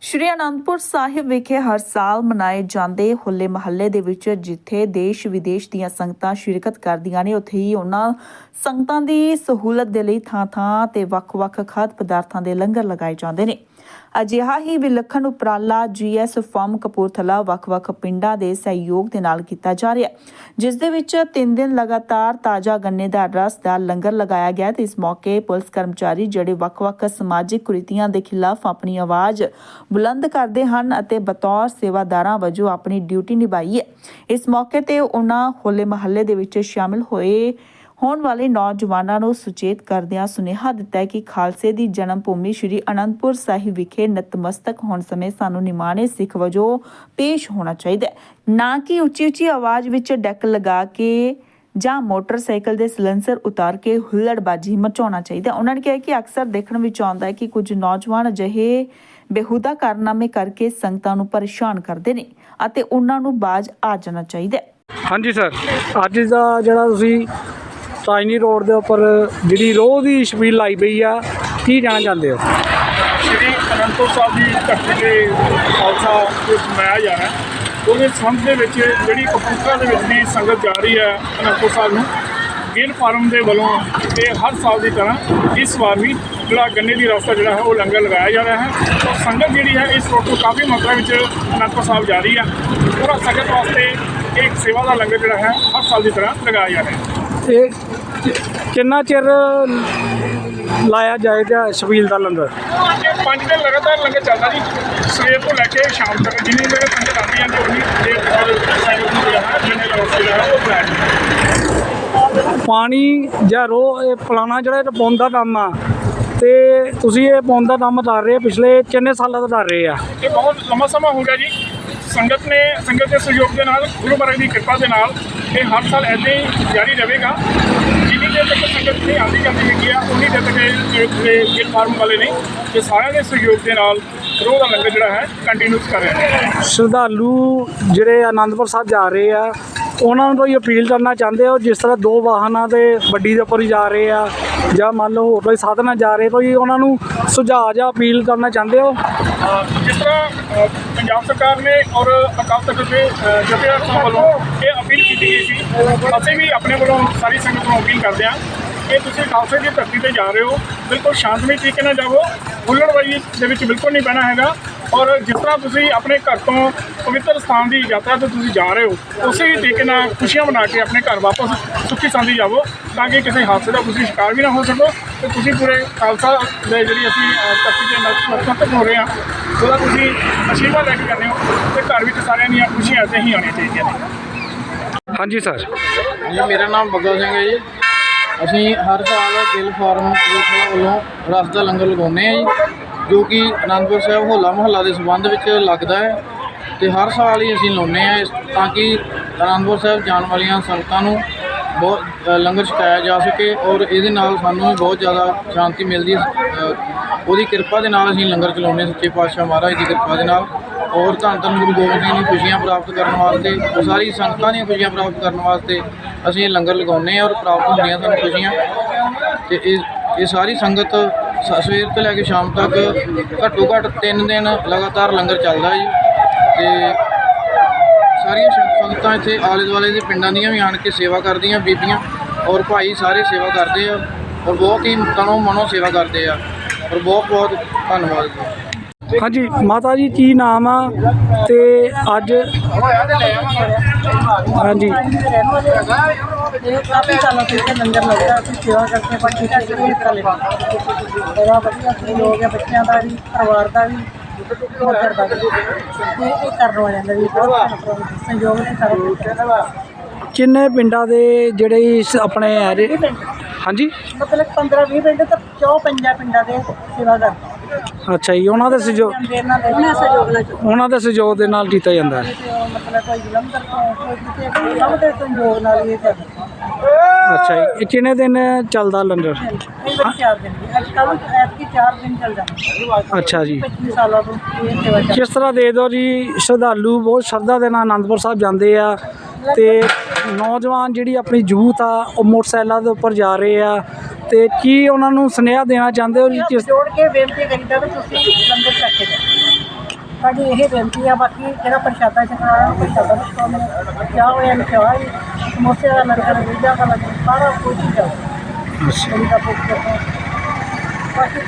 ਸ਼੍ਰੀ ਅਨੰਦਪੁਰ ਸਾਹਿਬ ਵਿਖੇ ਹਰ ਸਾਲ ਮਨਾਏ ਜਾਂਦੇ ਹੋਲੇ ਮਹੱਲੇ ਦੇ ਵਿੱਚ ਜਿੱਥੇ ਦੇਸ਼ ਵਿਦੇਸ਼ ਦੀਆਂ ਸੰਗਤਾਂ ਸ਼ਿਰਕਤ ਕਰਦੀਆਂ ਨੇ, ਉੱਥੇ ਹੀ ਉਹਨਾਂ ਸੰਗਤਾਂ ਦੀ ਸਹੂਲਤ ਦੇ ਲਈ ਥਾਂ-ਥਾਂ ਤੇ ਵੱਖ-ਵੱਖ ਖਾਦ ਪਦਾਰਥਾਂ ਦੇ ਲੰਗਰ ਲਗਾਏ ਜਾਂਦੇ ਨੇ। ਅਜਿਹਾ ਹੀ ਵਿਲੱਖਣ ਉਪਰਾਲਾ ਜੀਐਸ ਫਾਰਮ ਕਪੂਰਥਲਾ ਵੱਖ-ਵੱਖ ਪਿੰਡਾਂ ਦੇ ਸਹਿਯੋਗ ਦੇ ਨਾਲ ਕੀਤਾ ਜਾ ਰਿਹਾ ਹੈ, ਜਿਸ ਦੇ ਵਿੱਚ 3 ਦਿਨ ਲਗਾਤਾਰ ਤਾਜ਼ਾ ਗੰਨੇ ਦਾ ਰਸ ਦਾ ਲੰਗਰ ਲਗਾਇਆ ਗਿਆ ਤੇ ਇਸ ਮੌਕੇ ਪੁਲਿਸ ਕਰਮਚਾਰੀ ਜਿਹੜੇ ਵੱਖ-ਵੱਖ ਸਮਾਜਿਕ ਕੁਰੀਤੀਆਂ ਦੇ ਖਿਲਾਫ ਆਪਣੀ ਆਵਾਜ਼ ਬੁਲੰਦ ਕਰਦੇ ਹਨ ਅਤੇ ਬਤੌਰ ਸੇਵਾਦਾਰਾਂ ਵਜੋਂ ਆਪਣੀ ਡਿਊਟੀ ਨਿਭਾਈ ਹੈ। ਇਸ ਮੌਕੇ ਤੇ ਉਹਨਾਂ ਹੋਲੇ ਮਹੱਲੇ ਦੇ ਵਿੱਚ ਸ਼ਾਮਿਲ ਹੋਏ ਹੋਣ ਵਾਲੇ ਨੌਜਵਾਨਾਂ ਨੂੰ ਸੁਚੇਤ ਕਰਦਿਆਂ ਸੁਨੇਹਾ ਦਿੱਤਾ ਕਿ ਖਾਲਸੇ ਦੀ ਜਨਮ ਭੂਮੀ ਸ੍ਰੀ ਅਨੰਦਪੁਰ ਸਾਹਿਬ ਵਿਖੇ ਨਤਮਸਤਕ ਹੋਣ ਸਮੇਂ ਸਾਨੂੰ ਨਿਮਾਣੇ ਸਿੱਖ ਵਜੋਂ ਪੇਸ਼ ਹੋਣਾ ਚਾਹੀਦਾ ਹੈ। ਨਾ ਕਿ ਉੱਚੀ ਉੱਚੀ ਆਵਾਜ਼ ਵਿੱਚ ਡੈਕ ਲਗਾ ਕੇ ਜਾਂ ਮੋਟਰਸਾਈਕਲ ਦੇ ਸਿਲੰਸਰ ਉਤਾਰ ਕੇ ਹੁੱਲੜਬਾਜੀ ਮਚਾਉਣਾ ਚਾਹੀਦਾ ਉਹਨਾਂ ਨੇ ਕਿਹਾ ਕਿ ਅਕਸਰ ਦੇਖਣ ਵਿੱਚ ਆਉਂਦਾ ਹੈ ਕਿ ਕੁਝ ਨੌਜਵਾਨ ਅਜਿਹੇ ਬੇਹੂਦਾ ਕਾਰਨਾਮੇ ਕਰਕੇ ਸੰਗਤਾਂ ਨੂੰ ਪਰੇਸ਼ਾਨ ਕਰਦੇ ਨੇ ਅਤੇ ਉਹਨਾਂ ਨੂੰ ਬਾਜ਼ ਆ ਜਾਣਾ ਚਾਹੀਦਾ ਹਾਂਜੀ, ਸਰ। ਅੱਜ ਦਾ ਜਿਹੜਾ ਤੁਸੀਂ ਤਾਜਨੀ ਰੋਡ ਦੇ ਉੱਪਰ ਜਿਹੜੀ ਰੋਹ ਦੀ ਛਬੀਲ ਲਾਈ ਪਈ ਆ, ਕੀ ਜਾਣਾ ਚਾਹੁੰਦੇ ਹੋ? ਸ਼੍ਰੀ ਅਨੰਦਪੁਰ ਸਾਹਿਬ ਦੀ ਧਰਤੀ ਦੇ ਖਾਲਸਾ ਦਿਵਸ ਮਨਾਇਆ ਜਾ ਰਿਹਾ ਉਹਦੇ ਸੰਬੰਧ ਦੇ ਵਿੱਚ ਜਿਹੜੀ ਕਪੂਰਥਲਾ ਦੇ ਵਿੱਚ ਵੀ ਸੰਗਤ ਜਾ ਰਹੀ ਹੈ ਅਨੰਦਪੁਰ ਸਾਹਿਬ ਨੂੰ, ਗਿੱਲ ਫਾਰਮ ਦੇ ਵੱਲੋਂ ਤੇ ਹਰ ਸਾਲ ਦੀ ਤਰ੍ਹਾਂ ਇਸ ਵਾਰ ਵੀ ਜਿਹੜਾ ਗੰਨੇ ਦੀ ਰਸਤਾ ਜਿਹੜਾ ਹੈ, ਉਹ ਲੰਗਰ ਲਗਾਇਆ ਜਾ ਰਿਹਾ ਹੈ। ਤਾਂ ਸੰਗਤ ਜਿਹੜੀ ਹੈ ਇਸ ਰੋਡ ਤੋਂ ਕਾਫੀ ਮਾਤਰਾ ਵਿੱਚ ਅਨੰਦਪੁਰ ਸਾਹਿਬ ਜਾ ਰਹੀ ਹੈ। ਪੂਰਾ ਸੰਗਤ ਵਾਸਤੇ ਇੱਕ ਸੇਵਾ ਦਾ ਲੰਗਰ ਜਿਹੜਾ ਹੈ, ਹਰ ਸਾਲ ਦੀ ਤਰ੍ਹਾਂ ਲਗਾਇਆ ਜਾ ਰਿਹਾ ਹੈ। ਇਹ ਕਿੰਨਾ ਚਿਰ ਲਾਇਆ ਜਾਏਗਾ ਛਬੀਲ ਦਾ ਲੰਗਰ? ਪੰਜ ਦਿਨ ਲਗਾਤਾਰ ਲੰਗਰ ਚੱਲਦਾ ਜੀ। ਸਵੇਰ ਤੋਂ ਲੈ ਕੇ ਸ਼ਾਮ ਤੱਕ ਜਿੰਨੀ ਦੇਰ ਸੰਗਤ ਆਉਂਦੀ ਹੈ ਉਨੀ ਦੇਰ ਤੱਕ ਨੂੰ ਜਿੰਨੇ ਜਿਹੜਾ ਉਹ। ਪਾਣੀ ਜਾਂ ਰੋਹ ਇਹ ਪੁਲਾਣਾ ਜਿਹੜਾ ਇਹ ਪਾਉਣ ਦਾ ਕੰਮ ਆ। ਤੇ ਤੁਸੀਂ ਇਹ ਪਾਉਣ ਦਾ ਕੰਮ ਕਰ ਰਹੇ ਪਿਛਲੇ ਕਿੰਨੇ ਸਾਲਾਂ ਤੋਂ ਕਰ ਰਹੇ ਆ? ਇਹ ਬਹੁਤ ਲੰਮਾ ਸਮਾਂ ਹੋ ਗਿਆ ਜੀ। ਸੰਗਤ ਨੇ ਸੰਗਤ ਦੇ ਸਹਿਯੋਗ ਦੇ ਨਾਲ ਗੁਰੂ ਮਹਾਰਾਜ ਦੀ ਕਿਰਪਾ ਦੇ ਨਾਲ ਇਹ ਹਰ ਸਾਲ ਐਦਾਂ ਹੀ ਜਾਰੀ ਰਹੇਗਾ। ਜਿੰਨੀ ਦੇਰ ਤੱਕ ਸੰਗਤ ਨਹੀਂ ਆਉਂਦੀ ਜਾਂਦੀ ਹੈਗੀ ਆ ਉਨੀ ਦੇਰ ਤੱਕ ਇਹ ਗਿੱਲ ਫਾਰਮ ਵਾਲੇ ਨੇ ਇਹ ਸਾਰਿਆਂ ਦੇ ਸਹਿਯੋਗ ਦੇ ਨਾਲ ਰੋਹ ਦਾ ਲੰਗਰ ਜਿਹੜਾ ਹੈ ਕੰਟੀਨਿਊਸ ਕਰ ਰਹੇ ਨੇ। ਸ਼ਰਧਾਲੂ ਜਿਹੜੇ ਆਨੰਦਪੁਰ ਸਾਹਿਬ ਜਾ ਰਹੇ ਆ ਉਹਨਾਂ ਨੂੰ ਕੋਈ ਅਪੀਲ ਕਰਨਾ ਚਾਹੁੰਦੇ ਹੋ ਜਿਸ ਤਰ੍ਹਾਂ ਦੋ ਵਾਹਨਾਂ ਤੇ ਵੱਡੀ ਦੇ ਉੱਪਰ ਜਾ ਰਹੇ ਆ ਜਾਂ ਮੰਨ ਲਓ ਹੋਰ ਕੋਈ ਸਾਧਨ ਨਾਲ ਜਾ ਰਹੇ, ਕੋਈ ਉਹਨਾਂ ਨੂੰ ਸੁਝਾਅ ਜਾਂ ਅਪੀਲ ਕਰਨਾ ਚਾਹੁੰਦੇ ਹੋ? ਜਿਸ ਤਰ੍ਹਾਂ ਪੰਜਾਬ ਸਰਕਾਰ ਨੇ ਔਰ ਅਕਾਲ ਤਖਤ ਦੇ ਜਥੇਦਾਰ ਸਾਹਿਬ ਵੱਲੋਂ ਇਹ ਅਪੀਲ ਕੀਤੀ ਗਈ ਸੀ। ਅਸੀਂ ਵੀ ਆਪਣੇ ਵੱਲੋਂ ਸਾਰੀ ਸੰਗਤ ਨੂੰ ਅਪੀਲ ਕਰਦੇ ਹਾਂ ਕਿ ਤੁਸੀਂ ਖਾਲਸੇ ਦੀ ਧਰਤੀ ਤੇ ਜਾ ਰਹੇ ਹੋ। ਬਿਲਕੁਲ ਸ਼ਾਂਤਮਈ ਤਰੀਕੇ ਨਾਲ ਜਾਵੋ। ਹੁੱਲੜਬਾਜ਼ੀ ਦੇ ਵਿੱਚ ਬਿਲਕੁਲ ਨਹੀਂ ਬਹਿਣਾ ਹੈਗਾ। ਔਰ ਜਿਸ ਤਰ੍ਹਾਂ ਤੁਸੀਂ ਆਪਣੇ ਘਰ ਤੋਂ ਪਵਿੱਤਰ ਸਥਾਨ ਦੀ ਯਾਤਰਾ ਤੇ ਤੁਸੀਂ ਜਾ ਰਹੇ ਹੋ ਉਸੇ ਹੀ ਤਰੀਕੇ ਨਾਲ ਖੁਸ਼ੀਆਂ ਮਨਾ ਕੇ ਆਪਣੇ ਘਰ ਵਾਪਸ ਸੁੱਖੀ ਸੰਦੀ ਜਾਵੋ ਤਾਂ ਕਿ ਕਿਸੇ ਹਾਦਸੇ ਦਾ ਤੁਸੀਂ ਸ਼ਿਕਾਰ ਵੀ ਨਾ ਹੋ ਸਕੋ ਤੇ ਤੁਸੀਂ ਪੂਰੇ ਖਾਲਸਾ ਦੇ ਜਿਹੜੀ ਅਸੀਂ ਧਰਤੀ ਦੇ ਨਤਮਸਤਕ ਹੋ ਰਹੇ ਹਾਂ ਉਹਦਾ ਤੁਸੀਂ ਅਸ਼ੀਰਵਾਦ ਲੈ ਕੇ ਜਾਂਦੇ ਹੋ ਤੇ ਘਰ ਵਿੱਚ ਸਾਰਿਆਂ ਦੀਆਂ ਖੁਸ਼ੀਆਂ ਐਸੇ ਹੀ ਆਉਣੀਆਂ ਚਾਹੀਦੀਆਂ ਨੇ। ਹਾਂਜੀ ਸਰ। ਜੀ ਮੇਰਾ ਨਾਮ ਬੱਗਾ ਸਿੰਘ ਹੈ ਜੀ। ਅਸੀਂ ਹਰ ਸਾਲ ਗਿੱਲ ਫਾਰਮ ਕਪੂਰਥਲਾ ਵੱਲੋਂ ਰਸ ਦਾ ਲੰਗਰ ਲਗਾਉਂਦੇ ਹਾਂ ਜੀ। ਜੋ ਕਿ ਅਨੰਦਪੁਰ ਸਾਹਿਬ ਹੋਲਾ ਮਹੱਲਾ ਦੇ ਸੰਬੰਧ ਵਿੱਚ ਲੱਗਦਾ ਹੈ ਤੇ ਹਰ ਸਾਲ ਹੀ ਅਸੀਂ ਲਾਉਂਦੇ ਹਾਂ ਇਸ ਤਾਂ ਕਿ ਅਨੰਦਪੁਰ ਸਾਹਿਬ ਜਾਣ ਵਾਲੀਆਂ ਸੰਗਤਾਂ ਨੂੰ ਬਹੁਤ ਲੰਗਰ ਛਕਾਇਆ ਜਾ ਸਕੇ ਔਰ ਇਹਦੇ ਨਾਲ ਸਾਨੂੰ ਵੀ ਬਹੁਤ ਜ਼ਿਆਦਾ ਸ਼ਾਂਤੀ ਮਿਲਦੀ ਉਹਦੀ ਕਿਰਪਾ ਦੇ ਨਾਲ ਅਸੀਂ ਲੰਗਰ ਚਲਾਉਂਦੇ ਹਾਂ, ਸੱਚੇ ਪਾਤਸ਼ਾਹ ਮਹਾਰਾਜ ਦੀ ਕਿਰਪਾ ਦੇ ਨਾਲ। ਔਰ ਧੰਨ ਧੰਨ ਗੁਰੂ ਗੋਬਿੰਦ ਸਿੰਘ ਦੀ ਖੁਸ਼ੀਆਂ ਪ੍ਰਾਪਤ ਕਰਨ ਵਾਸਤੇ ਸਾਰੀ ਸੰਗਤਾਂ ਦੀਆਂ ਖੁਸ਼ੀਆਂ ਪ੍ਰਾਪਤ ਕਰਨ ਵਾਸਤੇ ਅਸੀਂ ਇਹ ਲੰਗਰ ਲਗਾਉਂਦੇ ਹਾਂ ਔਰ ਪ੍ਰਾਪਤ ਹੁੰਦੀਆਂ ਸਾਨੂੰ ਖੁਸ਼ੀਆਂ। ਤੇ ਇਹ ਇਹ ਸਾਰੀ ਸੰਗਤ ਸਵੇਰ ਤੋਂ ਲੈ ਕੇ ਸ਼ਾਮ ਤੱਕ ਘੱਟੋ ਘੱਟ 3 ਦਿਨ ਲਗਾਤਾਰ ਲੰਗਰ ਚੱਲਦਾ ਜੀ। ਤੇ ਸਾਰੀਆਂ ਸੰਗਤਾਂ ਇੱਥੇ ਆਲੇ ਦੁਆਲੇ ਦੇ ਪਿੰਡਾਂ ਦੀਆਂ ਵੀ ਆਣ ਕੇ ਸੇਵਾ ਕਰਦੀਆਂ, ਬੀਬੀਆਂ ਔਰ ਭਾਈ ਸਾਰੇ ਸੇਵਾ ਕਰਦੇ ਆ ਔਰ ਬਹੁਤ ਹੀ ਤਨੋਂ ਮਨੋਂ ਸੇਵਾ ਕਰਦੇ ਆ। ਔਰ ਬਹੁਤ ਬਹੁਤ ਧੰਨਵਾਦ ਹਾਂਜੀ, ਮਾਤਾ ਜੀ, ਕੀ ਨਾਮ ਆ? ਤੇ ਅੱਜ ਹਾਂਜੀ। ਕਾਫੀ ਸਾਲਾਂ ਤੋਂ ਇੱਥੇ ਲੰਗਰ ਲੱਗਦਾ ਅਸੀਂ ਸੇਵਾ ਕਰਕੇ ਬਾਕੀ ਕਰਕੇ ਇਸ ਤਰ੍ਹਾਂ ਲੈਂਦੇ ਬੜਾ ਵਧੀਆ ਸਹਿਯੋਗ ਹੈ ਬੱਚਿਆਂ ਦਾ ਵੀ ਪਰਿਵਾਰ ਦਾ ਵੀ ਮਦਰ ਦਾ ਵੀ ਇਹ ਇਹ ਕਰਨ ਵਾਲਿਆਂ ਦਾ ਵੀ ਬਹੁਤ ਸਹਿਯੋਗ ਨੇ ਸਾਰਾ ਕਿੰਨੇ ਪਿੰਡਾਂ ਦੇ ਜਿਹੜੇ ਇਸ ਆਪਣੇ ਰਹੇ ਹਾਂਜੀ। ਮਤਲਬ 15 20 ਪਿੰਡ ਤਾਂ ਚੌ ਪੰਜਾਂ ਪਿੰਡਾਂ ਦੇ ਸੇਵਾ ਕਰਦੇ ਅੱਛਾ ਜੀ ਉਹਨਾਂ ਦੇ ਸਹਿਯੋਗ ਦੇ ਉਹਨਾਂ ਸਹਿਯੋਗ ਨਾਲ ਚੁੱਕਦੇ ਉਹਨਾਂ ਦੇ ਸਹਿਯੋਗ ਦੇ ਨਾਲ ਕੀਤਾ ਜਾਂਦਾ ਹੈ। ਤੇ ਉਹ ਮਤਲਬ ਕੋਈ ਜਲੰਧਰ ਤੋਂ ਕੋਈ ਕਿਤੇ ਕੋਈ ਸਭ ਦੇ ਸਹਿਯੋਗ ਨਾਲ ਹੀ ਇਹ ਚੱਲਦਾ ਅੱਛਾ ਜੀ ਇਹ ਕਿੰਨੇ ਦਿਨ ਚੱਲਦਾ ਲੰਗਰ? ਕਈ ਵਾਰ ਚਾਰ ਦਿਨ ਵੀ ਅੱਜ ਕੱਲ੍ਹ ਐਤਕੀ ਚਾਰ ਦਿਨ ਚੱਲ ਜਾਂਦਾ ਅੱਛਾ ਜੀ। 25 ਸਾਲਾਂ ਤੋਂ ਇਹ ਸੇਵਾ ਚੱਲ ਕਿਸ ਤਰ੍ਹਾਂ ਦੇ ਦੋ ਜੀ ਸ਼ਰਧਾਲੂ ਬਹੁਤ ਸ਼ਰਧਾ ਦੇ ਨਾਲ ਆਨੰਦਪੁਰ ਸਾਹਿਬ ਜਾਂਦੇ ਆ ਤੇ ਨੌਜਵਾਨ ਜਿਹੜੀ ਆਪਣੀ ਯੂਥ ਆ ਉਹ ਮੋਟਰਸਾਈਕਲਾਂ ਦੇ ਉੱਪਰ ਜਾ ਰਹੇ ਆ। ਤੇ ਕੀ ਉਹਨਾਂ ਨੂੰ ਸੁਨੇਹਾ ਦੇਣਾ ਚਾਹੁੰਦੇ ਹੋ ਜਿਸ ਜੋੜ ਕੇ ਬੇਨਤੀ ਕਰੀਦਾ ਵੀ ਤੁਸੀਂ ਲੰਗਰ ਛਕ ਕੇ ਜਾਓ। ਸਾਡੀ ਇਹ ਬੇਨਤੀ ਆ ਬਾਕੀ ਜਿਹੜਾ ਪ੍ਰਸ਼ਾਦਾ ਉਹ ਪ੍ਰਸ਼ਾਦਾ ਛਕਾਉਣਾ ਚਾਹ ਹੋਇਆ ਚਾਹ ਹੀ ਸਮੋਸੇ ਦਾ ਲੰਗਰ ਵੀਜ਼ਾ ਦਾ ਲੰਗਰ ਸਾਰਾ ਕੁਝ ਹੀ ਜਾਓ। ਅੱਛਾ। ਬਾਕੀ